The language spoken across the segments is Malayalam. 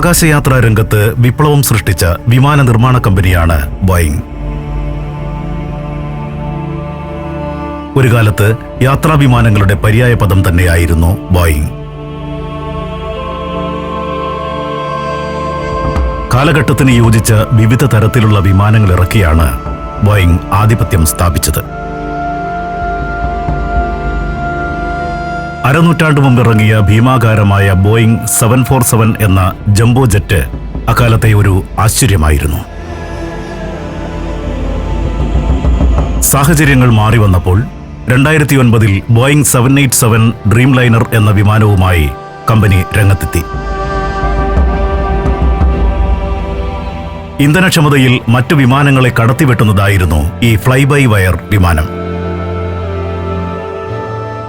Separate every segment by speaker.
Speaker 1: ആകാശയാത്രാ രംഗത്ത് വിപ്ലവം സൃഷ്ടിച്ച വിമാന നിർമ്മാണ കമ്പനിയാണ് ബോയിങ്. ഒരു കാലത്ത് യാത്രാ വിമാനങ്ങളുടെ പര്യായ പദം തന്നെയായിരുന്നു ബോയിങ്. കാലഘട്ടത്തിന് യോജിച്ച വിവിധ തരത്തിലുള്ള വിമാനങ്ങൾ ഇറക്കിയാണ് ബോയിങ് ആധിപത്യം സ്ഥാപിച്ചത്. അരനൂറ്റാണ്ട് മുമ്പ് ഇറങ്ങിയ ഭീമാകാരമായ ബോയിങ് സെവൻ ഫോർ സെവൻ എന്ന ജംബോ ജെറ്റ് അക്കാലത്തെ ഒരു ആശ്ചര്യമായിരുന്നു. സാഹചര്യങ്ങൾ മാറി വന്നപ്പോൾ രണ്ടായിരത്തി ഒൻപതിൽ Boeing seven eight seven Dreamliner എന്ന വിമാനവുമായി കമ്പനി രംഗത്തെത്തി. ഇന്ധനക്ഷമതയിൽ മറ്റു വിമാനങ്ങളെ കടത്തിവെട്ടുന്നതായിരുന്നു ഈ ഫ്ലൈ ബൈ വയർ വിമാനം.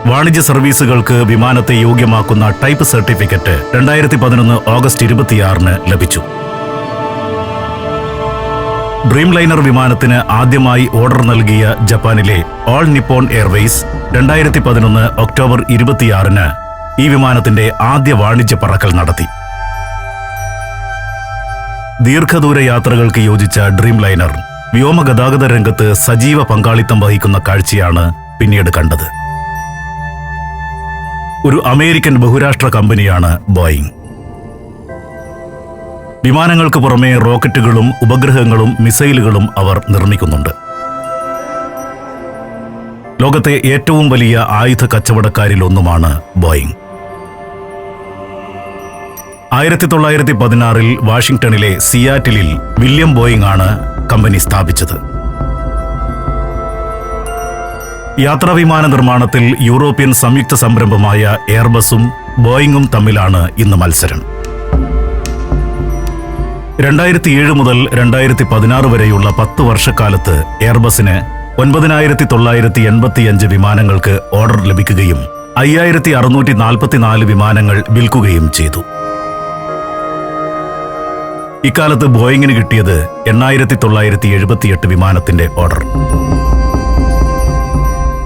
Speaker 1: വാണിജ്യ സർവീസുകൾക്ക് വിമാനത്തെ യോഗ്യമാക്കുന്ന ടൈപ്പ് സർട്ടിഫിക്കറ്റ് രണ്ടായിരത്തി പതിനൊന്ന് ഓഗസ്റ്റ് ഇരുപത്തിയാറിന് ലഭിച്ചു. ഡ്രീംലൈനർ വിമാനത്തിന് ആദ്യമായി ഓർഡർ നൽകിയ ജപ്പാനിലെ ഓൾ നിപ്പോൺ എയർവേസ് രണ്ടായിരത്തി പതിനൊന്ന് ഒക്ടോബർ ഇരുപത്തിയാറിന് ഈ വിമാനത്തിന്റെ ആദ്യ വാണിജ്യ പറക്കൽ നടത്തി. ദീർഘദൂര യാത്രകൾക്ക് യോജിച്ച ഡ്രീംലൈനർ വ്യോമ വ്യോമഗതാഗത രംഗത്ത് സജീവ പങ്കാളിത്തം വഹിക്കുന്ന കാഴ്ചയാണ് പിന്നീട് കണ്ടത്. ഒരു അമേരിക്കൻ ബഹുരാഷ്ട്ര കമ്പനിയാണ് ബോയിങ്. വിമാനങ്ങൾക്ക് പുറമെ റോക്കറ്റുകളും ഉപഗ്രഹങ്ങളും മിസൈലുകളും അവർ നിർമ്മിക്കുന്നുണ്ട്. ലോകത്തെ ഏറ്റവും വലിയ ആയുധ കച്ചവടക്കാരിൽ ഒന്നുമാണ് ബോയിങ്. ആയിരത്തി തൊള്ളായിരത്തി പതിനാറിൽ വാഷിംഗ്ടണിലെ സിയാറ്റിലിൽ വില്യം ബോയിങ് ആണ് കമ്പനി സ്ഥാപിച്ചത്. യാത്രാ വിമാന നിർമ്മാണത്തിൽ യൂറോപ്യൻ സംയുക്ത സംരംഭമായ എയർബസും ബോയിങ്ങും തമ്മിലാണ് ഇന്ന് മത്സരം. രണ്ടായിരത്തി ഏഴ് മുതൽ രണ്ടായിരത്തി പതിനാറ് വരെയുള്ള പത്ത് വർഷക്കാലത്ത് എയർബസിന് ഒൻപതിനായിരത്തി തൊള്ളായിരത്തി എൺപത്തിയഞ്ച് വിമാനങ്ങൾക്ക് ഓർഡർ ലഭിക്കുകയും അയ്യായിരത്തി അറുന്നൂറ്റി നാൽപ്പത്തിനാല് വിമാനങ്ങൾ വിൽക്കുകയും ചെയ്തു. ഇക്കാലത്ത് ബോയിങ്ങിന് കിട്ടിയത് എണ്ണായിരത്തി തൊള്ളായിരത്തി എഴുപത്തിയെട്ട് വിമാനത്തിന്റെ ഓർഡർ.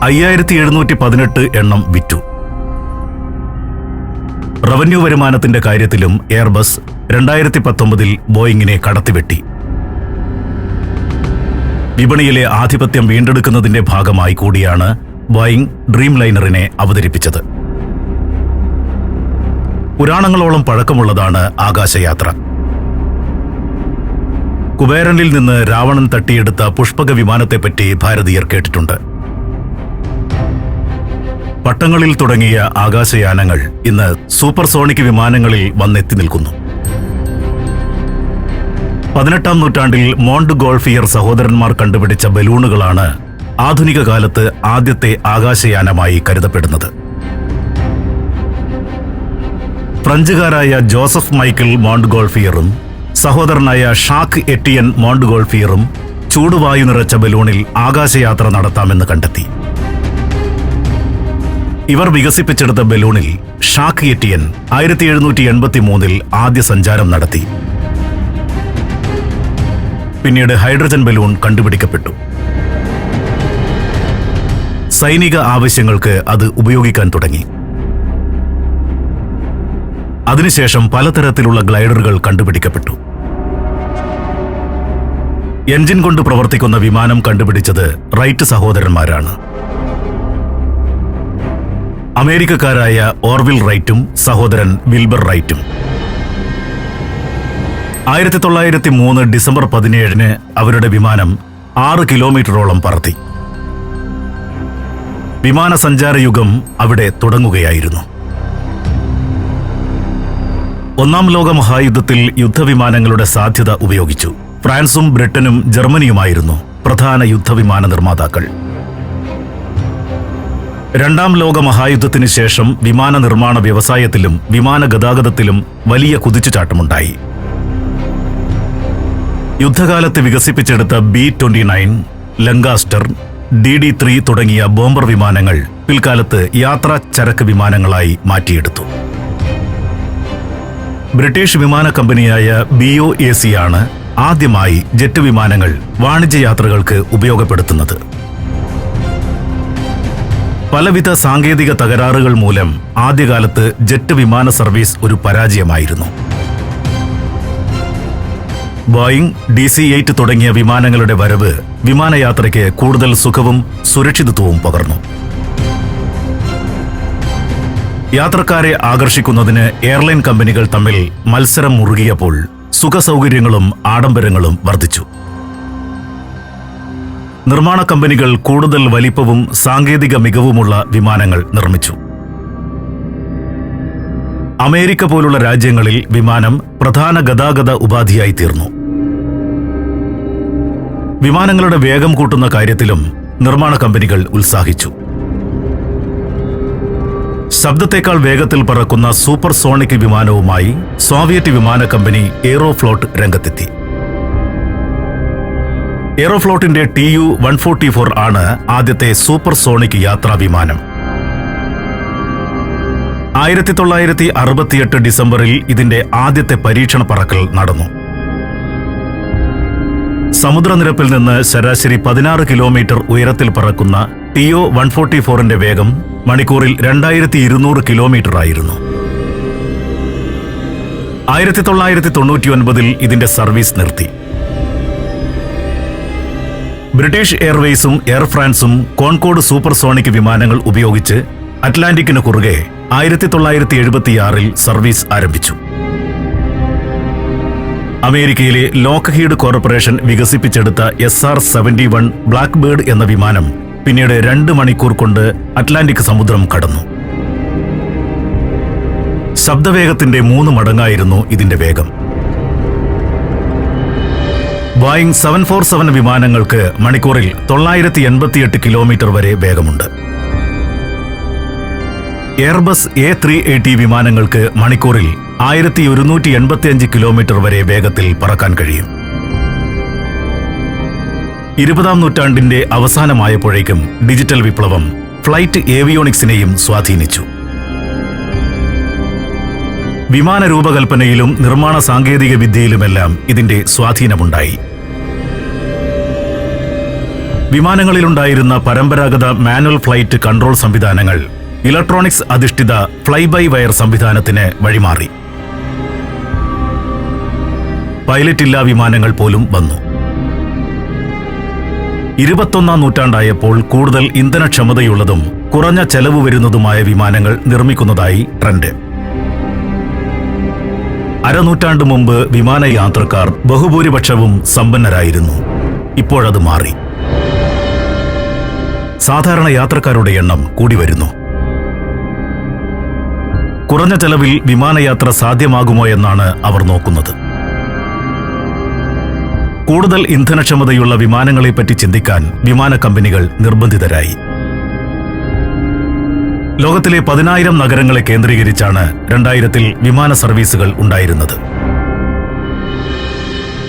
Speaker 1: അയ്യായിരത്തി എഴുന്നൂറ്റി പതിനെട്ട് എണ്ണം വിറ്റു. റവന്യൂ വരുമാനത്തിന്റെ കാര്യത്തിലും എയർബസ് രണ്ടായിരത്തി പത്തൊമ്പതിൽ ബോയിങ്ങിനെ കടത്തിവെട്ടി. വിപണിയിലെ ആധിപത്യം വീണ്ടെടുക്കുന്നതിന്റെ ഭാഗമായി കൂടിയാണ് ബോയിങ് ഡ്രീം ലൈനറിനെ അവതരിപ്പിച്ചത്. പുരാണങ്ങളോളം പഴക്കമുള്ളതാണ് ആകാശയാത്ര. കുബേരനിൽ നിന്ന് രാവണൻ തട്ടിയെടുത്ത പുഷ്പക വിമാനത്തെപ്പറ്റി ഭാരതീയർ കേട്ടിട്ടുണ്ട്. പട്ടങ്ങളിൽ തുടങ്ങിയ ആകാശയാനങ്ങൾ ഇന്ന് സൂപ്പർസോണിക് വിമാനങ്ങളിൽ വന്നെത്തി നിൽക്കുന്നു. പതിനെട്ടാം നൂറ്റാണ്ടിൽ മോണ്ട് ഗോൾഫിയർ സഹോദരന്മാർ കണ്ടുപിടിച്ച ബലൂണുകളാണ് ആധുനിക കാലത്ത് ആദ്യത്തെ ആകാശയാനമായി കരുതപ്പെടുന്നത്. ഫ്രഞ്ചുകാരായ ജോസഫ് മൈക്കിൾ മോണ്ട് ഗോൾഫിയറും സഹോദരനായ ഷാക്ക് എട്ടിയൻ മോണ്ട് ഗോൾഫിയറും ചൂടുവായു നിറച്ച ബലൂണിൽ ആകാശയാത്ര നടത്താമെന്ന് കണ്ടെത്തി. ഇവർ വികസിപ്പിച്ചെടുത്ത ബലൂണിൽ ഷാക്ക് എറ്റിയൻ ആയിരത്തി എഴുന്നൂറ്റി എൺപത്തി മൂന്നിൽ ആദ്യ സഞ്ചാരം നടത്തി. പിന്നീട് ഹൈഡ്രജൻ ബലൂൺ കണ്ടുപിടിക്കപ്പെട്ടു. സൈനിക ആവശ്യങ്ങൾക്ക് അത് ഉപയോഗിക്കാൻ തുടങ്ങി. അതിനുശേഷം പലതരത്തിലുള്ള ഗ്ലൈഡറുകൾ കണ്ടുപിടിക്കപ്പെട്ടു. എഞ്ചിൻ കൊണ്ട് പ്രവർത്തിക്കുന്ന വിമാനം കണ്ടുപിടിച്ചത് റൈറ്റ് സഹോദരന്മാരാണ്. അമേരിക്കക്കാരായ ഓർവിൽ റൈറ്റും സഹോദരൻ വിൽബർ റൈറ്റും. ആയിരത്തി തൊള്ളായിരത്തി മൂന്ന് ഡിസംബർ പതിനേഴിന് അവരുടെ വിമാനം ആറ് കിലോമീറ്ററോളം പറത്തി. വിമാന സഞ്ചാര യുഗം അവിടെ തുടങ്ങുകയായിരുന്നു. ഒന്നാം ലോക മഹായുദ്ധത്തിൽ യുദ്ധവിമാനങ്ങളുടെ സാധ്യത ഉപയോഗിച്ചു. ഫ്രാൻസും ബ്രിട്ടനും ജർമ്മനിയുമായിരുന്നു പ്രധാന യുദ്ധവിമാന നിർമ്മാതാക്കൾ. രണ്ടാം ലോക മഹായുദ്ധത്തിന് ശേഷം വിമാന നിർമ്മാണ വ്യവസായത്തിലും വിമാന ഗതാഗതത്തിലും വലിയ കുതിച്ചുചാട്ടമുണ്ടായി. യുദ്ധകാലത്ത് വികസിപ്പിച്ചെടുത്ത B twenty nine Lancaster D D three തുടങ്ങിയ ബോംബർ വിമാനങ്ങൾ പിൽക്കാലത്ത് യാത്രാ ചരക്ക് വിമാനങ്ങളായി മാറ്റിയെടുത്തു. ബ്രിട്ടീഷ് വിമാന കമ്പനിയായ ബി ഒ എ സി ആണ് ആദ്യമായി ജെറ്റ് വിമാനങ്ങൾ വാണിജ്യ യാത്രകൾക്ക് ഉപയോഗപ്പെടുത്തുന്നത്. പലവിധ സാങ്കേതിക തകരാറുകൾ മൂലം ആദ്യകാലത്ത് ജെറ്റ് വിമാന സർവീസ് ഒരു പരാജയമായിരുന്നു. ബോയിങ് ഡി സി എയ്റ്റ് തുടങ്ങിയ വിമാനങ്ങളുടെ വരവ് വിമാനയാത്രയ്ക്ക് കൂടുതൽ സുഖവും സുരക്ഷിതത്വവും പകർന്നു. യാത്രക്കാരെ ആകർഷിക്കുന്നതിന് എയർലൈൻ കമ്പനികൾ തമ്മിൽ മത്സരം മുറുകിയപ്പോൾ സുഖസൗകര്യങ്ങളും ആഡംബരങ്ങളും വർദ്ധിച്ചു. നിർമ്മാണ കമ്പനികൾ കൂടുതൽ വലിപ്പവും സാങ്കേതിക മികവുമുള്ള വിമാനങ്ങൾ നിർമ്മിച്ചു. അമേരിക്ക പോലുള്ള രാജ്യങ്ങളിൽ വിമാനം പ്രധാന ഗതാഗത ഉപാധിയായി തീർന്നു. വിമാനങ്ങളുടെ വേഗം കൂട്ടുന്ന കാര്യത്തിലും നിർമ്മാണ കമ്പനികൾ ഉത്സാഹിച്ചു. ശബ്ദത്തേക്കാൾ വേഗത്തിൽ പറക്കുന്ന സൂപ്പർ സോണിക് വിമാനവുമായി സോവിയറ്റ് വിമാന കമ്പനി എയ്റോഫ്ലോട്ട് രംഗത്തെത്തി. എയ്റോഫ്ലോട്ടിന്റെ T U one forty four ആണ് ആദ്യത്തെ സൂപ്പർ സോണിക് യാത്രാ വിമാനം ആയിരത്തി തൊള്ളായിരത്തി അറുപത്തിയെട്ട് ഡിസംബറിൽ ഇതിന്റെ ആദ്യത്തെ പരീക്ഷണ പറക്കൽ നടന്നു. സമുദ്രനിരപ്പിൽ നിന്ന് ശരാശരി പതിനാറ് കിലോമീറ്റർ ഉയരത്തിൽ പറക്കുന്ന ടിഒ വൺ ഫോർട്ടി ഫോറിന്റെ വേഗം മണിക്കൂറിൽ രണ്ടായിരത്തി ഇരുന്നൂറ് കിലോമീറ്റർ ആയിരുന്നു ആയിരത്തി തൊള്ളായിരത്തി തൊണ്ണൂറ്റി ഒൻപതിൽ ഇതിന്റെ സർവീസ് നിർത്തി. ബ്രിട്ടീഷ് എയർവേസും എയർ ഫ്രാൻസും കോൺകോഡ് സൂപ്പർസോണിക് വിമാനങ്ങൾ ഉപയോഗിച്ച് അറ്റ്ലാന്റിക്കിന് കുറുകെ ആയിരത്തി തൊള്ളായിരത്തി എഴുപത്തിയാറിൽ സർവീസ് ആരംഭിച്ചു. അമേരിക്കയിലെ ലോക്ക്ഹീഡ് കോർപ്പറേഷൻ വികസിപ്പിച്ചെടുത്ത S R seventy one Blackbird എന്ന വിമാനം പിന്നീട് രണ്ട് മണിക്കൂർ കൊണ്ട് അറ്റ്ലാന്റിക് സമുദ്രം കടന്നു. ശബ്ദവേഗത്തിന്റെ മൂന്ന് മടങ്ങായിരുന്നു ഇതിന്റെ വേഗം. ബോയിങ് സെവൻ ഫോർ സെവൻ വിമാനങ്ങൾക്ക് മണിക്കൂറിൽ തൊള്ളായിരത്തി എൺപത്തിയെട്ട് കിലോമീറ്റർ വരെ വേഗമുണ്ട്. എയർബസ് എ ത്രീ എയ്റ്റി വിമാനങ്ങൾക്ക് മണിക്കൂറിൽ ആയിരത്തി ഒരുന്നൂറ്റി എൺപത്തിയഞ്ച് കിലോമീറ്റർ വരെ വേഗത്തിൽ പറക്കാൻ കഴിയും. ഇരുപതാം നൂറ്റാണ്ടിന്റെ അവസാനമായപ്പോഴേക്കും ഡിജിറ്റൽ വിപ്ലവം ഫ്ലൈറ്റ് ഏവിയോണിക്സിനെയും സ്വാധീനിച്ചു. വിമാന രൂപകൽപ്പനയിലും നിർമ്മാണ സാങ്കേതിക വിദ്യയിലുമെല്ലാം ഇതിന്റെ സ്വാധീനമുണ്ടായി. വിമാനങ്ങളിലുണ്ടായിരുന്ന പരമ്പരാഗത മാനുവൽ ഫ്ലൈറ്റ് കൺട്രോൾ സംവിധാനങ്ങൾ ഇലക്ട്രോണിക്സ് അധിഷ്ഠിത ഫ്ലൈ ബൈ വയർ സംവിധാനത്തിന് വഴിമാറി. പൈലറ്റില്ലാ വിമാനങ്ങൾ പോലും വന്നു. ഇരുപത്തൊന്നാം നൂറ്റാണ്ടായപ്പോൾ കൂടുതൽ ഇന്ധനക്ഷമതയുള്ളതും കുറഞ്ഞ ചെലവ് വരുന്നതുമായ വിമാനങ്ങൾ നിർമ്മിക്കുന്നതായി ട്രെൻഡ്. അരനൂറ്റാണ്ട് മുമ്പ് വിമാനയാത്രക്കാർ ബഹുഭൂരിപക്ഷവും സമ്പന്നരായിരുന്നു. ഇപ്പോഴത് മാറി. സാധാരണ യാത്രക്കാരുടെ എണ്ണം കൂടി വരുന്നു. കുറഞ്ഞ ചെലവിൽ വിമാനയാത്ര സാധ്യമാകുമോ എന്നാണ് അവർ നോക്കുന്നത്. കൂടുതൽ ഇന്ധനക്ഷമതയുള്ള വിമാനങ്ങളെപ്പറ്റി ചിന്തിക്കാൻ വിമാന കമ്പനികൾ നിർബന്ധിതരായി. ലോകത്തിലെ പതിനായിരം നഗരങ്ങളെ കേന്ദ്രീകരിച്ചാണ് രണ്ടായിരത്തിൽ വിമാന സർവീസുകൾ ഉണ്ടായിരുന്നത്.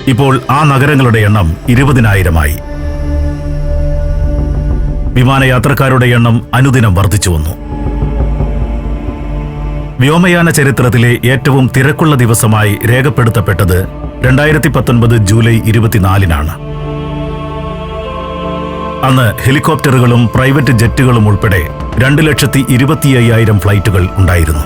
Speaker 1: ഇപ്പോൾ ആ നഗരങ്ങളുടെ എണ്ണം ഇരുപതിനായിരമായി. വിമാനയാത്രക്കാരുടെ എണ്ണം അനുദിനം വർദ്ധിച്ചു വന്നു. വ്യോമയാന ചരിത്രത്തിലെ ഏറ്റവും തിരക്കുള്ള ദിവസമായി രേഖപ്പെടുത്തപ്പെട്ടത് രണ്ടായിരത്തി പത്തൊൻപത് ജൂലൈ ഇരുപത്തിനാലിനാണ്. അന്ന് ഹെലികോപ്റ്ററുകളും പ്രൈവറ്റ് ജെറ്റുകളും ഉൾപ്പെടെ രണ്ട് ലക്ഷത്തി ഇരുപത്തി അയ്യായിരം ഫ്ലൈറ്റുകൾ ഉണ്ടായിരുന്നു.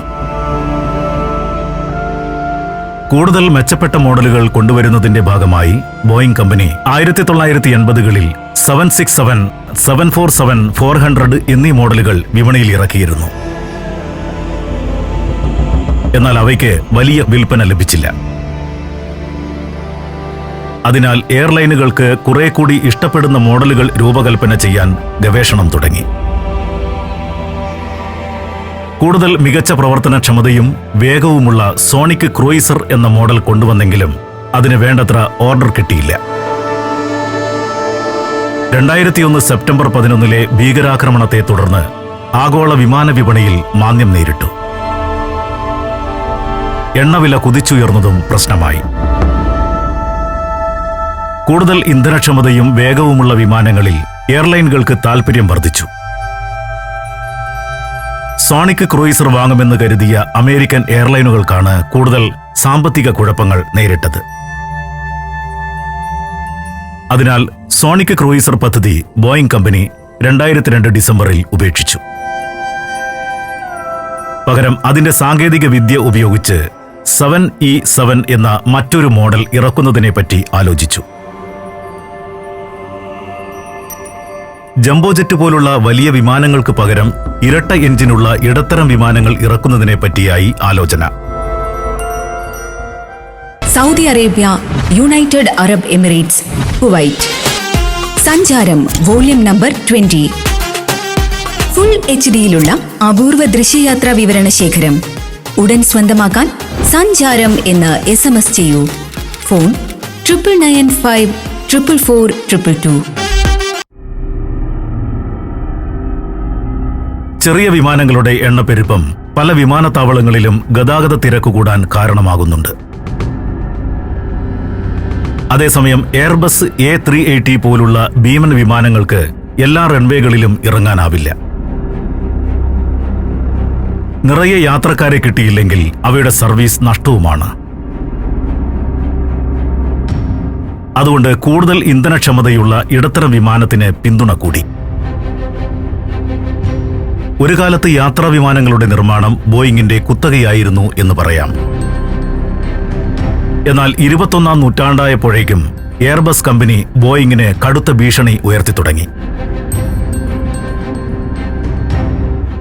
Speaker 1: കൂടുതൽ മെച്ചപ്പെട്ട മോഡലുകൾ കൊണ്ടുവരുന്നതിന്റെ ഭാഗമായി ബോയിങ് കമ്പനി ആയിരത്തി തൊള്ളായിരത്തി എൺപതുകളിൽ seven six seven seven four seven four hundred എന്നീ മോഡലുകൾ വിപണിയിൽ ഇറക്കിയിരുന്നു. എന്നാൽ അവയ്ക്ക് വലിയ വിൽപ്പന ലഭിച്ചില്ല. അതിനാൽ എയർലൈനുകൾക്ക് കുറെ കൂടി ഇഷ്ടപ്പെടുന്ന മോഡലുകൾ രൂപകൽപ്പന ചെയ്യാൻ ഗവേഷണം തുടങ്ങി. കൂടുതൽ മികച്ച പ്രവർത്തനക്ഷമതയും വേഗവുമുള്ള സോണിക് ക്രൂയിസർ എന്ന മോഡൽ കൊണ്ടുവന്നെങ്കിലും അതിന് വേണ്ടത്ര ഓർഡർ കിട്ടിയില്ല. രണ്ടായിരത്തിയൊന്ന് സെപ്റ്റംബർ പതിനൊന്നിലെ ഭീകരാക്രമണത്തെ തുടർന്ന് ആഗോള വിമാന വിപണിയിൽ മാന്ദ്യം നേരിട്ടു. എണ്ണവില കുതിച്ചുയർന്നതും പ്രശ്നമായി. കൂടുതൽ ഇന്ധനക്ഷമതയും വേഗവുമുള്ള വിമാനങ്ങളിൽ എയർലൈനുകൾക്ക് താൽപ്പര്യം വർദ്ധിച്ചു. സോണിക് ക്രൂയിസർ വാങ്ങുമെന്ന് കരുതിയ അമേരിക്കൻ എയർലൈനുകൾക്കാണ് കൂടുതൽ സാമ്പത്തിക കുഴപ്പങ്ങൾ നേരിട്ടത്. അതിനാൽ സോണിക് ക്രൂയിസർ പദ്ധതി ബോയിങ് കമ്പനി രണ്ടായിരത്തി രണ്ട് ഡിസംബറിൽ ഉപേക്ഷിച്ചു. പകരം അതിന്റെ സാങ്കേതിക വിദ്യ ഉപയോഗിച്ച് സെവൻ ഇ സെവൻ എന്ന മറ്റൊരു മോഡൽ ഇറക്കുന്നതിനെപ്പറ്റി ആലോചിച്ചു. ജംബോ ജെറ്റ് പോലുള്ള വലിയ വിമാനങ്ങൾക്ക് പകരം ഇരട്ട എഞ്ചിനുള്ള ഇടത്തരം വിമാനങ്ങൾ ഇറക്കുന്നതിനെ പറ്റിയായി ആലോചന.
Speaker 2: Saudi Arabia United Arab Emirates Kuwait. Sancharam volume number twenty. Full H ഡിയിലുള്ള അപൂർവ ദൃശ്യയാത്രാ വിവരണ ശേഖരം. ഉടൻ സ്വന്തമാക്കാൻ സഞ്ചാരം എന്ന് എസ് എം എസ് ചെയ്യൂ. Phone triple nine five triple four triple two.
Speaker 1: ചെറിയ വിമാനങ്ങളുടെ എണ്ണപ്പെരുപ്പം പല വിമാനത്താവളങ്ങളിലും ഗതാഗത തിരക്ക് കൂടാൻ കാരണമാകുന്നുണ്ട്. അതേസമയം എയർബസ് എ ത്രീ എയ്റ്റി പോലുള്ള ഭീമൻ വിമാനങ്ങൾക്ക് എല്ലാ റൺവേകളിലും ഇറങ്ങാനാവില്ല. നിറയെ യാത്രക്കാരെ കിട്ടിയില്ലെങ്കിൽ അവയുടെ സർവീസ് നഷ്ടവുമാണ്. അതുകൊണ്ട് കൂടുതൽ ഇന്ധനക്ഷമതയുള്ള ഇടത്തരം വിമാനത്തിന് പിന്തുണ കൂടി. ഒരു കാലത്ത് യാത്രാ വിമാനങ്ങളുടെ നിർമ്മാണം ബോയിങ്ങിന്റെ കുത്തകയായിരുന്നു എന്ന് പറയാം. എന്നാൽ ഇരുപത്തൊന്നാം നൂറ്റാണ്ടായപ്പോഴേക്കും എയർബസ് കമ്പനി ബോയിങ്ങിന് കടുത്ത ഭീഷണി ഉയർത്തി തുടങ്ങി.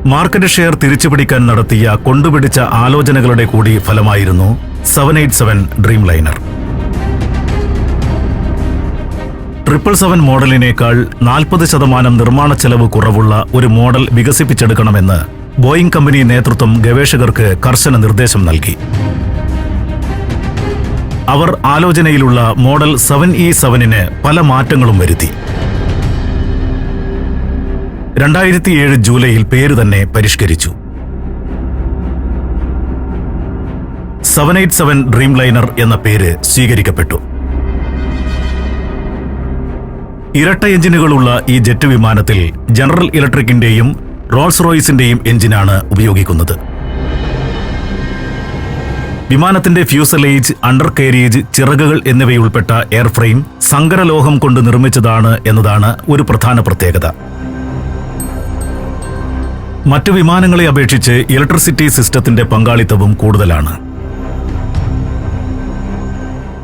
Speaker 1: മാർക്കറ്റ് ഷെയർ തിരിച്ചുപിടിക്കാൻ നടത്തിയ കൊണ്ടുപിടിച്ച ആലോചനകളുടെ കൂടി ഫലമായിരുന്നു seven eight seven dreamliner. Triple seven മോഡലിനേക്കാൾ നാൽപ്പത് ശതമാനം നിർമ്മാണ ചെലവ് കുറവുള്ള ഒരു മോഡൽ വികസിപ്പിച്ചെടുക്കണമെന്ന് ബോയിംഗ് കമ്പനി നേതൃത്വം ഗവേഷകർക്ക് കർശന നിർദ്ദേശം നൽകി. അവർ ആലോചനയിലുള്ള മോഡൽ സെവൻ ഇ സെവനിന് പല മാറ്റങ്ങളും വരുത്തി. രണ്ടായിരത്തി ഏഴ് ജൂലൈയിൽ പേര് തന്നെ പരിഷ്കരിച്ചു. Seven eight seven dream liner എന്ന പേര് സ്വീകരിക്കപ്പെട്ടു. ഇരട്ട എഞ്ചിനുകളുള്ള ഈ ജെറ്റ് വിമാനത്തിൽ ജനറൽ ഇലക്ട്രിക്കിന്റെയും റോൾസ് റോയ്സിന്റെയും എഞ്ചിനാണ് ഉപയോഗിക്കുന്നത്. വിമാനത്തിന്റെ ഫ്യൂസലേജ് അണ്ടർ കേരിയേജ് ചിറകുകൾ എന്നിവയുൾപ്പെട്ട എയർഫ്രെയിം സങ്കരലോഹം കൊണ്ട് നിർമ്മിച്ചതാണ് എന്നതാണ് ഒരു പ്രധാന പ്രത്യേകത. മറ്റു വിമാനങ്ങളെ അപേക്ഷിച്ച് ഇലക്ട്രിസിറ്റി സിസ്റ്റത്തിന്റെ പങ്കാളിത്തവും കൂടുതലാണ്.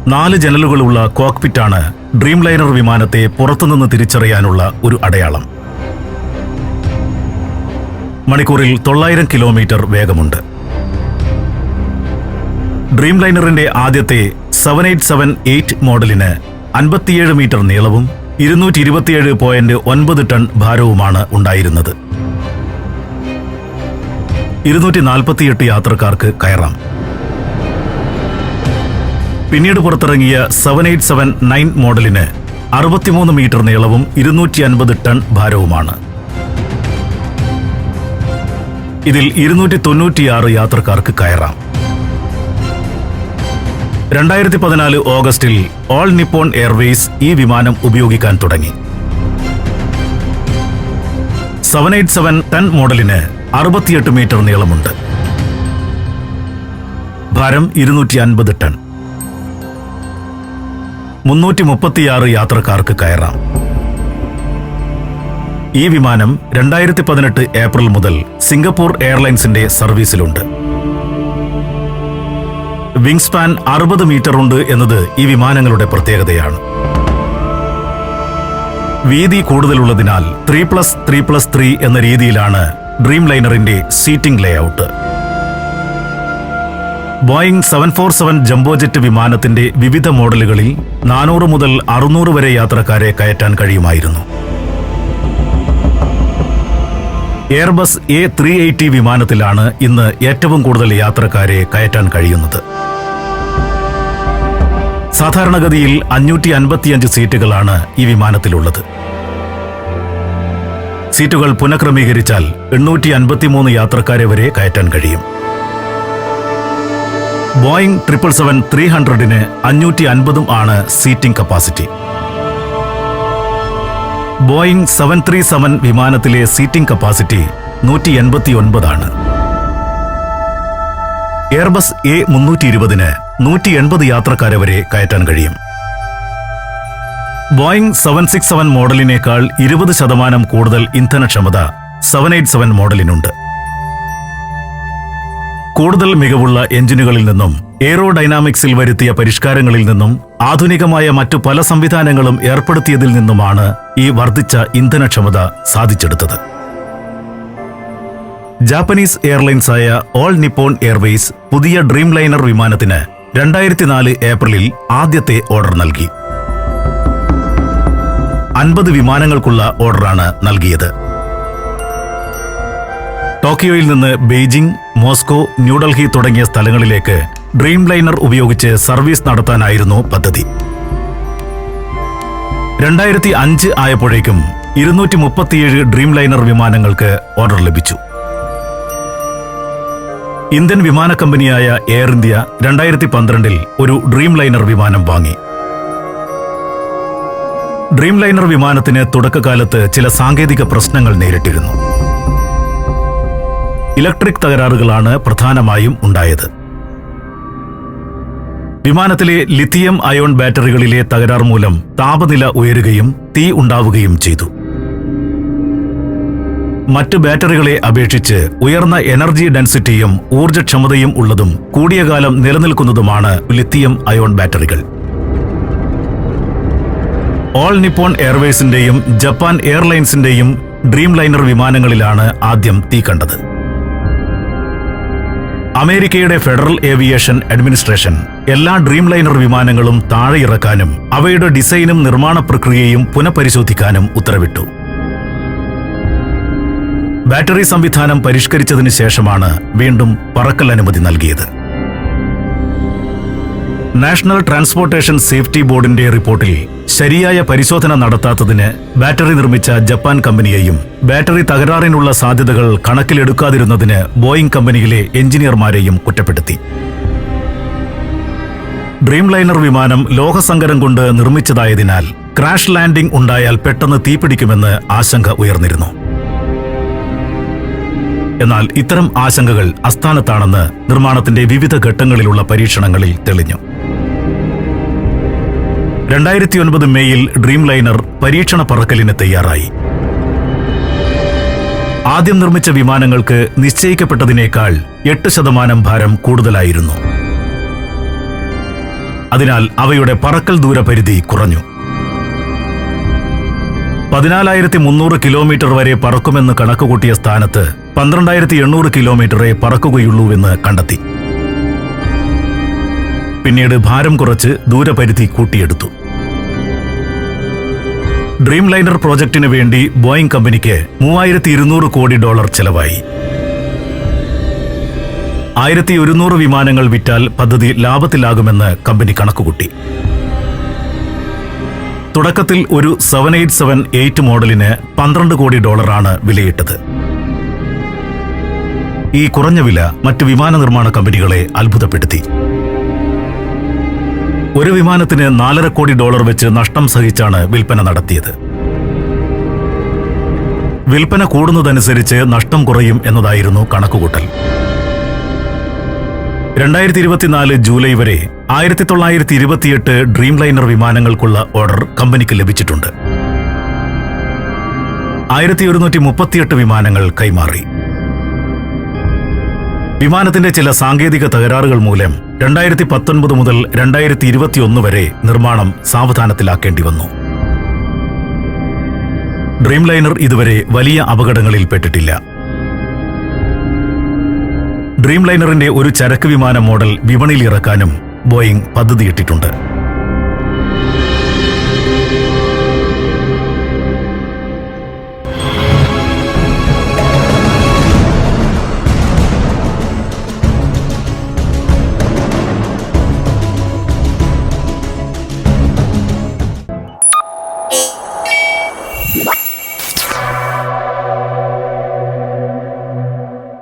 Speaker 1: നാല് ജനലുകളുള്ള കോക്പിറ്റാണ് ഡ്രീം ലൈനർ വിമാനത്തെ പുറത്തുനിന്ന് തിരിച്ചറിയാനുള്ള ഒരു അടയാളം. മണിക്കൂറിൽ തൊള്ളായിരം കിലോമീറ്റർ വേഗമുണ്ട്. ഡ്രീം ലൈനറിന്റെ ആദ്യത്തെ സെവൻ എയ്റ്റ് സെവൻ എയ്റ്റ് മോഡലിന് അൻപത്തിയേഴ് മീറ്റർ നീളവും ഇരുന്നൂറ്റി ഇരുപത്തിയേഴ് പോയിന്റ് ഒൻപത് ടൺ ഭാരവുമാണ് ഉണ്ടായിരുന്നത്. ഇരുന്നൂറ്റി നാൽപ്പത്തിയെട്ട് യാത്രക്കാർക്ക് കയറാം. പിന്നീട് പുറത്തിറങ്ങിയ സെവൻ എയ്റ്റ് സെവൻ നയൻ മോഡലിന് അറുപത്തിമൂന്ന് മീറ്റർ നീളവും ഇരുന്നൂറ്റി അൻപത് ടൺ ഭാരവുമാണ്. ഇതിൽ ഇരുന്നൂറ്റി തൊണ്ണൂറ്റിയാറ് യാത്രക്കാർക്ക് കയറാം. രണ്ടായിരത്തി പതിനാല് ഓഗസ്റ്റിൽ ഓൾ നിപ്പോൺ എയർവേസ് ഈ വിമാനം ഉപയോഗിക്കാൻ തുടങ്ങി. സെവൻ എയ്റ്റ് സെവൻ ടെൻ മോഡലിന് അറുപത്തിയെട്ട് മീറ്റർ നീളമുണ്ട്. ഭാരം ഇരുന്നൂറ്റി അൻപത് ടൺ. മുന്നൂറ്റി മുപ്പത്തിയാറ് യാത്രക്കാർക്ക് കയറാം. ഈ വിമാനം രണ്ടായിരത്തി പതിനെട്ട് ഏപ്രിൽ മുതൽ സിംഗപ്പൂർ എയർലൈൻസിന്റെ സർവീസിലുണ്ട്. വിങ് സ്പാൻ അറുപത് മീറ്റർ ഉണ്ട് എന്നത് ഈ വിമാനങ്ങളുടെ പ്രത്യേകതയാണ്. വീതി കൂടുതലുള്ളതിനാൽ three plus three plus three എന്ന രീതിയിലാണ് ഡ്രീം ലൈനറിന്റെ seating layout. Boeing seven four seven jumbo jet വിമാനത്തിന്റെ വിവിധ മോഡലുകളിൽ നാനൂറ് മുതൽ അറുന്നൂറ് വരെ യാത്രക്കാരെ കയറ്റാൻ കഴിയുമായിരുന്നു. എയർബസ് എ ത്രീ എയ്റ്റി വിമാനത്തിലാണ് ഇന്ന് ഏറ്റവും കൂടുതൽ യാത്രക്കാരെ കയറ്റാൻ കഴിയുന്നത്. സാധാരണഗതിയിൽ അഞ്ഞൂറ്റി അൻപത്തിയഞ്ച് സീറ്റുകളാണ് ഈ വിമാനത്തിലുള്ളത്. സീറ്റുകൾ പുനഃക്രമീകരിച്ചാൽ എണ്ണൂറ്റി അൻപത്തിമൂന്ന് യാത്രക്കാരെ വരെ കയറ്റാൻ കഴിയും. ബോയിങ് ട്രിപ്പിൾ സെവൻ ത്രീ ഹൺഡ്രഡിന് അഞ്ഞൂറ്റി അൻപതും ആണ് seating capacity Boeing seven three seven വിമാനത്തിലെ സീറ്റിംഗ് കപ്പാസിറ്റി നൂറ്റി എൺപത്തി ഒൻപതാണ് എയർബസ് എ മുന്നൂറ്റി ഇരുപതിന് നൂറ്റി എൺപത് യാത്രക്കാരെ വരെ കയറ്റാൻ കഴിയും. ബോയിങ് സെവൻ സിക്സ് സെവൻ മോഡലിനേക്കാൾ ഇരുപത് ശതമാനം കൂടുതൽ ഇന്ധനക്ഷമത സെവൻ എയ്റ്റ് സെവൻ മോഡലിനുണ്ട് കൂടുതൽ മികവുള്ള എഞ്ചിനുകളിൽ നിന്നും എയറോഡൈനാമിക്സിൽ വരുത്തിയ പരിഷ്കാരങ്ങളിൽ നിന്നും ആധുനികമായ മറ്റു പല സംവിധാനങ്ങളും ഏർപ്പെടുത്തിയതിൽ നിന്നുമാണ് ഈ വർദ്ധിച്ച ഇന്ധനക്ഷമത സാധിച്ചെടുത്തത്. ജാപ്പനീസ് എയർലൈൻസായ ഓൾ നിപ്പോൺ എയർവേസ് പുതിയ ഡ്രീം ലൈനർ വിമാനത്തിന് രണ്ടായിരത്തി നാല് ഏപ്രിലിൽ ആദ്യത്തെ ഓർഡർ നൽകി. അൻപത് വിമാനങ്ങൾക്കുള്ള ഓർഡറാണ് നൽകിയത്. ടോക്കിയോയിൽ നിന്ന് ബെയ്ജിംഗ് മോസ്കോ ന്യൂഡൽഹി തുടങ്ങിയ സ്ഥലങ്ങളിലേക്ക് ഡ്രീം ലൈനർ ഉപയോഗിച്ച് സർവീസ് നടത്താനായിരുന്നു പദ്ധതി. രണ്ടായിരത്തി അഞ്ച് ആയപ്പോഴേക്കും ഇരുന്നൂറ്റി മുപ്പത്തിയേഴ് ഡ്രീം ലൈനർ വിമാനങ്ങൾക്ക് ഓർഡർ ലഭിച്ചു. ഇന്ത്യൻ വിമാന കമ്പനിയായ എയർ ഇന്ത്യ രണ്ടായിരത്തി പന്ത്രണ്ടിൽ ഒരു ഡ്രീം ലൈനർ വിമാനം വാങ്ങി. ഡ്രീം ലൈനർ വിമാനത്തിന് തുടക്കകാലത്ത് ചില സാങ്കേതിക പ്രശ്നങ്ങൾ നേരിട്ടിരുന്നു. ഇലക്ട്രിക് തകരാറുകളാണ് പ്രധാനമായും ഉണ്ടായത്. വിമാനത്തിലെ ലിത്തിയം അയോൺ ബാറ്ററികളിലെ തകരാർ മൂലം താപനില ഉയരുകയും തീ ഉണ്ടാവുകയും ചെയ്തു. മറ്റ് ബാറ്ററികളെ അപേക്ഷിച്ച് ഉയർന്ന എനർജി ഡെൻസിറ്റിയും ഊർജക്ഷമതയും ഉള്ളതും കൂടിയ കാലം നിലനിൽക്കുന്നതുമാണ് ലിത്തിയം അയോൺ ബാറ്ററികൾ. ഓൾ നിപ്പോൺ എയർവേസിന്റെയും ജപ്പാൻ എയർലൈൻസിന്റെയും ഡ്രീം ലൈനർ വിമാനങ്ങളിലാണ് ആദ്യം തീ കണ്ടത്. അമേരിക്കയുടെ ഫെഡറൽ ഏവിയേഷൻ അഡ്മിനിസ്ട്രേഷൻ. എല്ലാ ഡ്രീം ലൈനർ വിമാനങ്ങളും താഴെ ഇറക്കാനും അവയുടെ ഡിസൈനും നിർമ്മാണ പ്രക്രിയയും പുനഃപരിശോധിക്കാനും ഉത്തരവിട്ടു. ബാറ്ററി സംവിധാനം പരിഷ്കരിച്ചതിനു ശേഷമാണ് വീണ്ടും പറക്കൽ അനുമതി നൽകിയത്. നാഷണൽ ട്രാൻസ്പോർട്ടേഷൻ സേഫ്റ്റി ബോർഡിന്റെ റിപ്പോർട്ടിൽ ശരിയായ പരിശോധന നടത്താത്തതിന് ബാറ്ററി നിർമ്മിച്ച ജപ്പാൻ കമ്പനിയെയും ബാറ്ററി തകരാറിനുള്ള സാധ്യതകൾ കണക്കിലെടുക്കാതിരുന്നതിന് ബോയിംഗ് കമ്പനിയിലെ എഞ്ചിനീയർമാരെയും കുറ്റപ്പെടുത്തി. ഡ്രീം ലൈനർ വിമാനം ലോഹസങ്കരം കൊണ്ട് നിർമ്മിച്ചതായതിനാൽ ക്രാഷ് ലാൻഡിംഗ് ഉണ്ടായാൽ പെട്ടെന്ന് തീപിടിക്കുമെന്ന് ആശങ്ക ഉയർന്നിരുന്നു. എന്നാൽ ഇത്തരം ആശങ്കകൾ അസ്ഥാനത്താണെന്ന് നിർമ്മാണത്തിന്റെ വിവിധ ഘട്ടങ്ങളിലുള്ള പരീക്ഷണങ്ങളിൽ തെളിഞ്ഞു. രണ്ടായിരത്തി ഒൻപത് മേയിൽ ഡ്രീം ലൈനർ പരീക്ഷണ പറക്കലിന് തയ്യാറായി. ആദ്യം നിർമ്മിച്ച വിമാനങ്ങൾക്ക് നിശ്ചയിക്കപ്പെട്ടതിനേക്കാൾ എട്ട് ശതമാനം ഭാരം കൂടുതലായിരുന്നു. അതിനാൽ അവയുടെ പറക്കൽ ദൂരപരിധി കുറഞ്ഞു. പതിനാലായിരത്തി മുന്നൂറ് കിലോമീറ്റർ വരെ പറക്കുമെന്ന് കണക്കുകൂട്ടിയ സ്ഥാനത്ത് പന്ത്രണ്ടായിരത്തി എണ്ണൂറ് കിലോമീറ്ററെ പറക്കുകയുള്ളൂവെന്ന് കണ്ടെത്തി. പിന്നീട് ഭാരം കുറച്ച് ദൂരപരിധി കൂട്ടിയെടുത്തു. ഡ്രീം ലൈനർ പ്രോജക്റ്റിന് വേണ്ടി ബോയിങ് കമ്പനിക്ക് മൂവായിരത്തി ഇരുന്നൂറ് കോടി ഡോളർ ചെലവായി. ആയിരത്തി ഒരുന്നൂറ് വിമാനങ്ങൾ വിറ്റാൽ പദ്ധതി ലാഭത്തിലാകുമെന്ന് കമ്പനി കണക്കുകൂട്ടി. തുടക്കത്തിൽ ഒരു സെവൻ എയ്റ്റ് സെവൻ എയ്റ്റ് മോഡലിന് പന്ത്രണ്ട് കോടി ഡോളറാണ് വിലയിട്ടത്. ഈ കുറഞ്ഞ വില മറ്റ് വിമാന നിർമ്മാണ കമ്പനികളെ അത്ഭുതപ്പെടുത്തി. ഒരു വിമാനത്തിന് നാലര കോടി ഡോളർ വെച്ച് നഷ്ടം സഹിച്ചാണ് വിൽപ്പന നടത്തിയത്. വിൽപ്പന കൂടുന്നതനുസരിച്ച് നഷ്ടം കുറയും എന്നതായിരുന്നു കണക്കുകൂട്ടൽ. രണ്ടായിരത്തി ഇരുപത്തിനാല് ജൂലൈ വരെ ആയിരത്തി തൊള്ളായിരത്തി ഇരുപത്തിയെട്ട് ഡ്രീം ലൈനർ വിമാനങ്ങൾക്കുള്ള ഓർഡർ കമ്പനിക്ക് ലഭിച്ചിട്ടുണ്ട്. ആയിരത്തി ഒരുന്നൂറ്റി മുപ്പത്തിയെട്ട് വിമാനങ്ങൾ കൈമാറി. വിമാനത്തിന്റെ ചില സാങ്കേതിക തകരാറുകൾ മൂലം രണ്ടായിരത്തി പത്തൊൻപത് മുതൽ രണ്ടായിരത്തി ഇരുപത്തിയൊന്ന് വരെ നിർമ്മാണം സാവധാനത്തിലാക്കേണ്ടി വന്നു. ഡ്രീം ലൈനർ ഇതുവരെ വലിയ അപകടങ്ങളിൽ പെട്ടിട്ടില്ല. ഡ്രീം ലൈനറിന്റെ ഒരു ചരക്ക് വിമാന മോഡൽ വിപണിയിൽ ഇറക്കാനും ബോയിംഗ് പദ്ധതിയിട്ടിട്ടുണ്ട്.